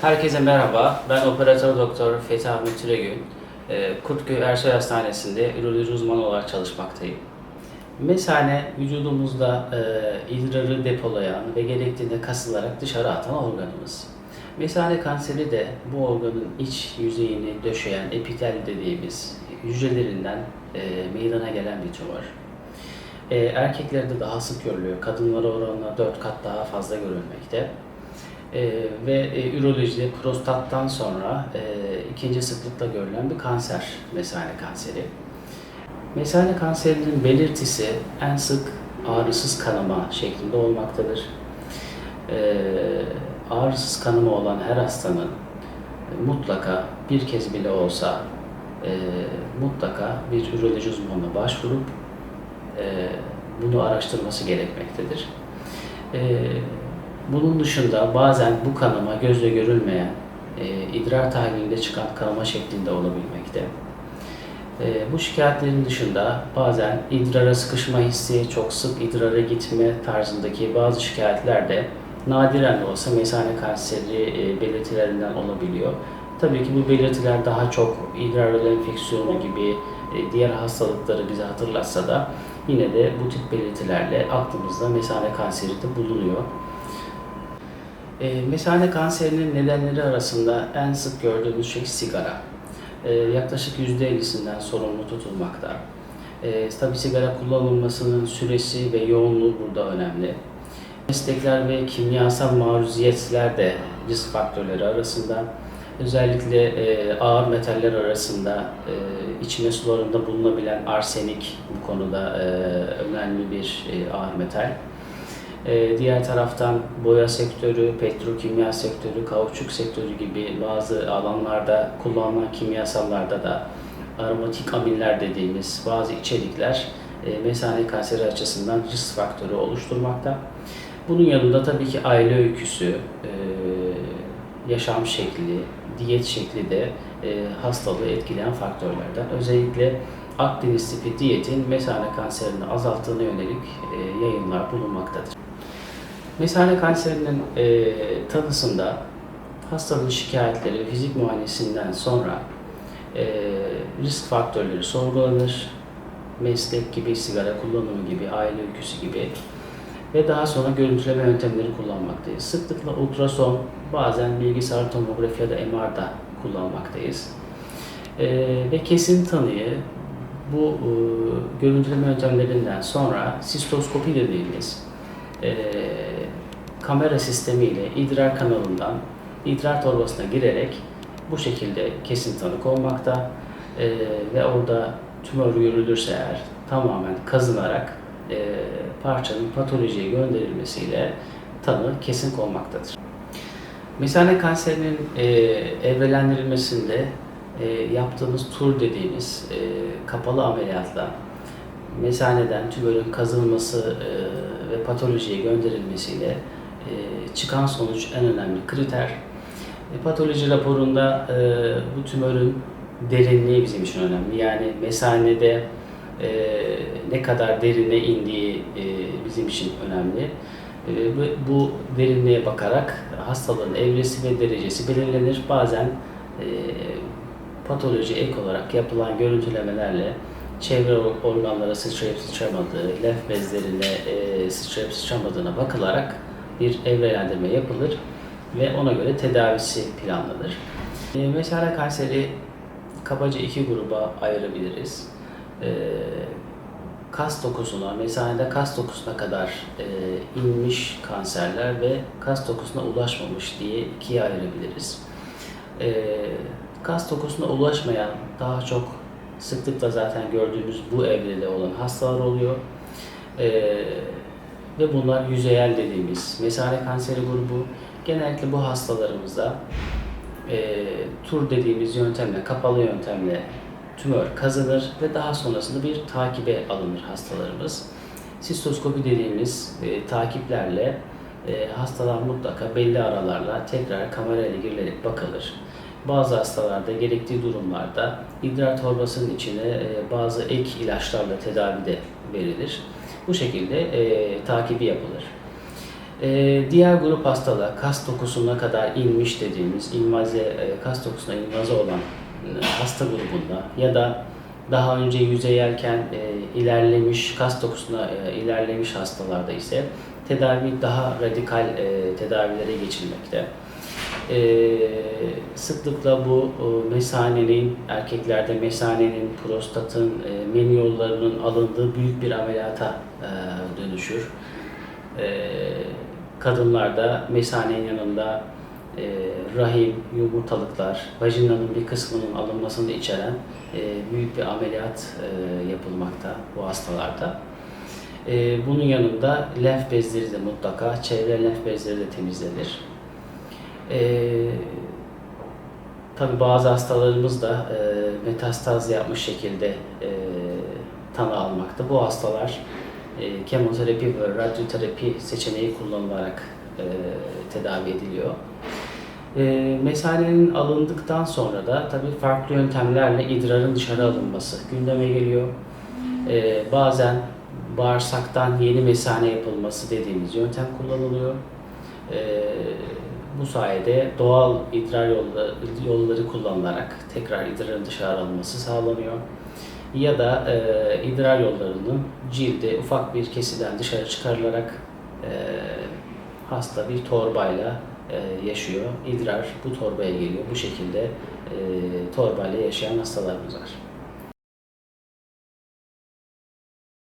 Herkese merhaba. Ben operatör doktor Fethi Ahmet Türegün. Ee, Kurtköy Ersoy Hastanesi'nde üroloji uzmanı olarak çalışmaktayım. Mesane vücudumuzda e, idrarı depolayan ve gerektiğinde kasılarak dışarı atan organımız. Mesane kanseri de bu organın iç yüzeyini döşeyen epitel dediğimiz hücrelerinden e, meydana gelen bir tümör. E, erkeklerde daha sık görülüyor. Kadınlara oranla 4 kat daha fazla görülmekte. E, ve e, ürolojide prostattan sonra e, ikinci sıklıkla görülen bir kanser, mesane kanseri. Mesane kanserinin belirtisi en sık ağrısız kanama şeklinde olmaktadır. E, ağrısız kanama olan her hastanın mutlaka bir kez bile olsa e, mutlaka bir üroloji uzmanına başvurup e, bunu araştırması gerekmektedir. E, bunun dışında bazen bu kanama gözle görülmeyen e, idrar tahlilinde çıkan kanama şeklinde olabilmekte. E, bu şikayetlerin dışında bazen idrara sıkışma hissi, çok sık idrara gitme tarzındaki bazı şikayetler de nadiren de olsa mesane kanseri e, belirtilerinden olabiliyor. Tabii ki bu belirtiler daha çok idrar enfeksiyonu gibi e, diğer hastalıkları bize hatırlatsa da yine de bu tip belirtilerle aklımızda mesane kanseri de bulunuyor. E, mesane kanserinin nedenleri arasında en sık gördüğümüz şey sigara. E, yaklaşık %50'sinden sorumlu tutulmakta. E, tabi sigara kullanılmasının süresi ve yoğunluğu burada önemli. Meslekler ve kimyasal maruziyetler de risk faktörleri arasında. Özellikle e, ağır metaller arasında e, içme sularında bulunabilen arsenik bu konuda e, önemli bir e, ağır metal. E, diğer taraftan boya sektörü, petrokimya sektörü, kauçuk sektörü gibi bazı alanlarda kullanılan kimyasallarda da aromatik amiller dediğimiz bazı içerikler e, mesane kanseri açısından risk faktörü oluşturmakta. Bunun yanında tabii ki aile öyküsü, e, yaşam şekli, diyet şekli de e, hastalığı etkileyen faktörlerden. Özellikle Akdeniz tipi diyetin mesane kanserini azalttığına yönelik yayınlar bulunmaktadır. Mesane kanserinin e, tanısında hastanın şikayetleri fizik muayenesinden sonra e, risk faktörleri sorgulanır. Meslek gibi, sigara kullanımı gibi, aile öyküsü gibi ve daha sonra görüntüleme yöntemleri kullanmaktayız. Sıklıkla ultrason, bazen bilgisayar tomografi ya da MR'da kullanmaktayız. E, ve kesin tanıyı bu e, görüntüleme yöntemlerinden sonra sistoskopi dediğimiz e, kamera sistemiyle idrar kanalından idrar torbasına girerek bu şekilde kesin tanık olmakta e, ve orada tümör görülürse eğer tamamen kazınarak e, parçanın patolojiye gönderilmesiyle tanı kesin konmaktadır. Mesane kanserinin e, evrelendirilmesinde e, yaptığımız tur dediğimiz e, kapalı ameliyatla mesaneden tümörün kazınması e, ve patolojiye gönderilmesiyle e, çıkan sonuç en önemli kriter. E, patoloji raporunda e, bu tümörün derinliği bizim için önemli. Yani mesanede ne kadar derine indiği bizim için önemli. Bu, derinliğe bakarak hastalığın evresi ve derecesi belirlenir. Bazen patoloji ek olarak yapılan görüntülemelerle çevre organlara sıçrayıp sıçramadığı, lenf bezlerine e, sıçrayıp sıçramadığına bakılarak bir evrelendirme yapılır ve ona göre tedavisi planlanır. E, mesane kanseri kabaca iki gruba ayırabiliriz. E, kas dokusuna, mesanede kas dokusuna kadar e, inmiş kanserler ve kas dokusuna ulaşmamış diye ikiye ayırabiliriz. E, kas dokusuna ulaşmayan daha çok sıklıkla zaten gördüğümüz bu evrede olan hastalar oluyor. E, ve bunlar yüzeyel dediğimiz mesane kanseri grubu. Genellikle bu hastalarımızda e, tur dediğimiz yöntemle, kapalı yöntemle tümör kazanır ve daha sonrasında bir takibe alınır hastalarımız. Sistoskopi dediğimiz e, takiplerle e, hastalar mutlaka belli aralarla tekrar kamerayla girilerek bakılır. Bazı hastalarda gerektiği durumlarda idrar torbasının içine e, bazı ek ilaçlarla tedavi de verilir. Bu şekilde e, takibi yapılır. Ee, diğer grup hastalar kas dokusuna kadar inmiş dediğimiz invaze, e, kas dokusuna invaze olan e, hasta grubunda ya da daha önce yüzeyelken e, ilerlemiş kas dokusuna e, ilerlemiş hastalarda ise tedavi daha radikal e, tedavilere geçilmekte. E, sıklıkla bu e, mesanenin, erkeklerde mesanenin, prostatın, e, meni yollarının alındığı büyük bir ameliyata e, dönüşür. E, kadınlarda mesanenin yanında e, rahim, yumurtalıklar, vajinanın bir kısmının alınmasını içeren e, büyük bir ameliyat e, yapılmakta bu hastalarda. E, bunun yanında lenf bezleri de mutlaka, çevre lenf bezleri de temizlenir. E, Tabi bazı hastalarımız da e, metastaz yapmış şekilde e, tanı almakta. Bu hastalar e, kemoterapi ve radyoterapi seçeneği kullanılarak e, tedavi ediliyor. E, mesanenin alındıktan sonra da tabii farklı yöntemlerle idrarın dışarı alınması gündeme geliyor. E, bazen bağırsaktan yeni mesane yapılması dediğimiz yöntem kullanılıyor. E, bu sayede doğal idrar yolları, yolları kullanılarak tekrar idrarın dışarı alınması sağlanıyor. Ya da e, idrar yollarının cilde ufak bir kesiden dışarı çıkarılarak e, hasta bir torbayla e, yaşıyor. İdrar bu torbaya geliyor. Bu şekilde e, torbayla yaşayan hastalarımız var.